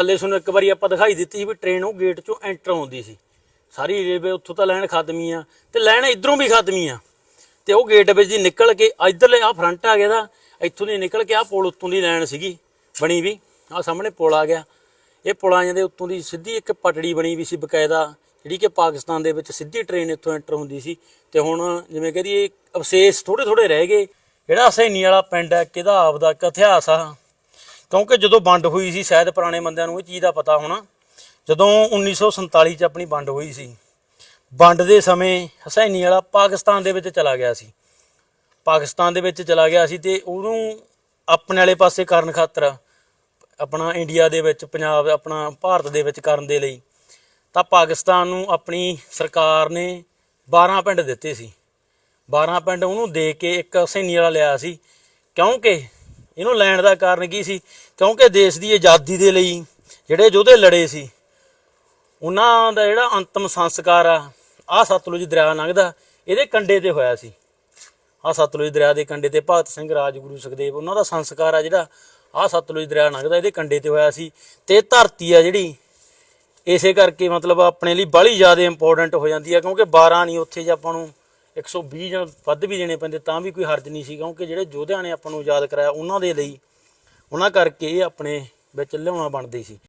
ਥੱਲੇ ਸਾਨੂੰ ਇੱਕ ਵਾਰੀ ਆਪਾਂ ਦਿਖਾਈ ਦਿੱਤੀ ਸੀ ਵੀ ਟ੍ਰੇਨ ਉਹ ਗੇਟ ਚੋਂ ਐਂਟਰ ਹੁੰਦੀ ਸੀ। ਸਾਰੀ ਰੇਲਵੇ ਉੱਥੋਂ ਤਾਂ ਲਾਈਨ ਖਤਮੀ ਆ ਤੇ ਲਾਈਨ ਇਧਰੋਂ ਵੀ ਖਤਮੀ ਆ। ਤੇ ਉਹ ਗੇਟ ਵਿੱਚ ਦੀ ਨਿਕਲ ਕੇ ਇਧਰਲੇ ਆ ਫਰੰਟ ਆ ਗਿਆ ਦਾ, ਇੱਥੋਂ ਦੀ ਨਿਕਲ ਕੇ ਆ ਪੁਲ ਉੱਤੋਂ ਦੀ ਲਾਈਨ ਸੀਗੀ, ਬਣੀ ਵੀ। ਆ ਸਾਹਮਣੇ ਪੁਲ ਆ ਗਿਆ। ਇਹ ਪੁਲਾਂ ਦੇ ਉੱਤੋਂ ਦੀ ਸਿੱਧੀ ਇੱਕ ਪਟੜੀ ਬਣੀ ਵੀ ਸੀ ਬਕਾਇਦਾ, ਜਿਹੜੀ ਕਿ ਪਾਕਿਸਤਾਨ ਦੇ ਵਿੱਚ ਸਿੱਧੀ ਟ੍ਰੇਨ ਇੱਥੋਂ ਐਂਟਰ ਹੁੰਦੀ ਸੀ। ਤੇ ਹੁਣ ਜਿਵੇਂ ਕਹਦੀਏ ਅਵਸ਼ੇਸ਼ ਥੋੜੇ ਥੋੜੇ ਰਹਿ ਗਏ। ਜਿਹੜਾ ਹਸੈਨੀ ਵਾਲਾ ਪਿੰਡ ਹੈ, ਕਿਹਦਾ, ਆਪਦਾ ਇੱਕ ਇਤਿਹਾਸ ਆ। ਕਿਉਂਕਿ ਜਦੋਂ ਵੰਡ ਹੋਈ ਸੀ, ਸ਼ਾਇਦ ਪੁਰਾਣੇ ਬੰਦਿਆਂ ਨੂੰ ਇਹ ਚੀਜ਼ ਦਾ ਪਤਾ ਹੋਣਾ, ਜਦੋਂ 1947 ਚ ਆਪਣੀ ਵੰਡ ਹੋਈ ਸੀ, ਵੰਡ ਦੇ ਸਮੇਂ ਹਸੈਨੀ ਵਾਲਾ ਪਾਕਿਸਤਾਨ ਦੇ ਵਿੱਚ ਚਲਾ ਗਿਆ ਸੀ। ਪਾਕਿਸਤਾਨ ਦੇ ਵਿੱਚ ਚਲਾ ਗਿਆ ਸੀ ਤੇ ਉਹਨੂੰ ਆਪਣੇ ਵਾਲੇ ਪਾਸੇ ਕਰਨ ਖਾਤਰ, ਆਪਣਾ ਇੰਡੀਆ ਦੇ ਵਿੱਚ, ਪੰਜਾਬ, ਆਪਣਾ ਭਾਰਤ ਦੇ ਵਿੱਚ ਕਰਨ ਦੇ ਲਈ, ਤਾਂ ਪਾਕਿਸਤਾਨ ਨੂੰ ਆਪਣੀ ਸਰਕਾਰ ਨੇ 12 ਪਿੰਡ ਦਿੱਤੇ ਸੀ। 12 ਪਿੰਡ ਉਹਨੂੰ ਦੇ ਕੇ ਇੱਕ ਹਸੈਨੀ ਵਾਲਾ ਲਿਆ ਸੀ, ਕਿਉਂਕਿ ਇਹਨੂੰ ਲੈਣ ਦਾ ਕਾਰਨ ਕੀ ਸੀ? ਕਿਉਂਕਿ ਦੇਸ਼ ਦੀ ਆਜ਼ਾਦੀ ਦੇ ਲਈ ਜਿਹੜੇ ਯੋਧੇ ਲੜੇ ਸੀ, ਉਹਨਾਂ ਦਾ ਜਿਹੜਾ ਅੰਤਮ ਸੰਸਕਾਰ ਆ ਆ ਸਤਲੁਜ ਦਰਿਆ ਲੰਘਦਾ, ਇਹਦੇ ਕੰਢੇ ਤੇ ਹੋਇਆ ਸੀ। ਆ ਸਤਲੁਜ ਦਰਿਆ ਦੇ ਕੰਢੇ ਤੇ ਭਗਤ ਸਿੰਘ, ਰਾਜਗੁਰੂ, ਸੁਖਦੇਵ, ਉਹਨਾਂ ਦਾ ਸੰਸਕਾਰ ਆ ਜਿਹੜਾ ਆ ਸਤਲੁਜ ਦਰਿਆ ਲੰਘਦਾ, ਇਹਦੇ ਕੰਢੇ ਤੇ ਹੋਇਆ ਸੀ। ਤੇ ਧਰਤੀ ਆ ਜਿਹੜੀ, ਇਸੇ ਕਰਕੇ ਮਤਲਬ ਆਪਣੇ ਲਈ ਬਾਹਲੀ ਜ਼ਿਆਦਾ ਇੰਪੋਰਟੈਂਟ ਹੋ ਜਾਂਦੀ ਆ, ਕਿਉਂਕਿ 12 ਨਹੀਂ, ਉੱਥੇ ਜੇ ਆਪਾਂ ਨੂੰ 120 ਜਾਂ ਵੱਧ ਵੀ ਦੇਣੇ ਪੈਂਦੇ, ਤਾਂ ਵੀ ਕੋਈ ਹਰਜ ਨਹੀਂ ਸੀ, ਕਿਉਂਕਿ ਜਿਹੜੇ ਯੋਧਿਆਂ ਨੇ ਆਪਾਂ ਨੂੰ ਯਾਦ ਕਰਾਇਆ, ਉਹਨਾਂ ਦੇ ਲਈ, ਉਹਨਾਂ ਕਰਕੇ ਇਹ ਆਪਣੇ ਵਿੱਚ ਲਿਆਉਣਾ ਬਣਦੀ ਸੀ।